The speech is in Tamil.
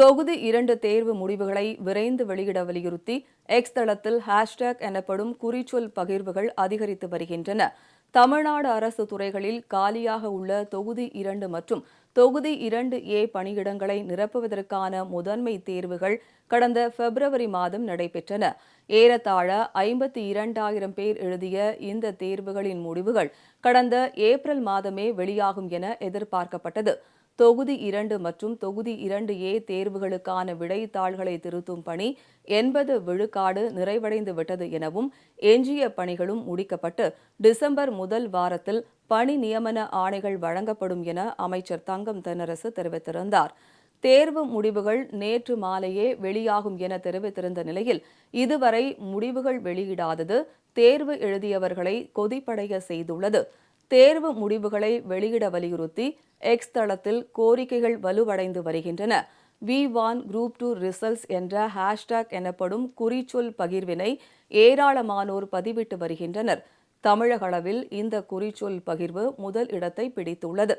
தொகுதி இரண்டு தேர்வு முடிவுகளை விரைந்து வெளியிட வலியுறுத்தி எக்ஸ் தளத்தில் ஹேஷ்டேக் எனப்படும் குறிச்சொல் பகிர்வுகள் அதிகரித்து வருகின்றன. தமிழ்நாடு அரசு துறைகளில் காலியாக உள்ள தொகுதி இரண்டு மற்றும் தொகுதி இரண்டு ஏ பணியிடங்களை நிரப்புவதற்கான முதன்மை தேர்வுகள் கடந்த பிப்ரவரி மாதம் நடைபெற்றன. ஏறத்தாழ ஐம்பத்தி இரண்டாயிரம் பேர் எழுதிய இந்த தேர்வுகளின் முடிவுகள் கடந்த ஏப்ரல் மாதமே வெளியாகும் என எதிர்பார்க்கப்பட்டது. தொகுதி இரண்டு மற்றும் தொகுதி இரண்டு ஏ தேர்வுகளுக்கான விடைத்தாள்களை திருத்தும் பணி எண்பது விழுக்காடு நிறைவடைந்து விட்டது எனவும் எஞ்சிய பணிகளும் முடிக்கப்பட்டு டிசம்பர் முதல் வாரத்தில் பணி நியமன ஆணைகள் வழங்கப்படும் என அமைச்சர் தங்கம் தென்னரசு தெரிவித்திருந்தார். தேர்வு முடிவுகள் நேற்று மாலையே வெளியாகும் என தெரிவித்திருந்த நிலையில் இதுவரை முடிவுகள் வெளியிடாதது தேர்வு எழுதியவர்களை கொதிப்படைய செய்துள்ளது. தேர்வு முடிவுகளை வெளியிட வலியுறுத்தி எக்ஸ் தளத்தில் கோரிக்கைகள் வலுவடைந்து வருகின்றன. We want group two results என்ற ஹேஷ்டேக் எனப்படும் குறிச்சொல் பகிர்வினை ஏராளமானோர் பதிவிட்டு வருகின்றனர். தமிழக அளவில் இந்த குறிச்சொல் பகிர்வு முதல் இடத்தை பிடித்துள்ளது.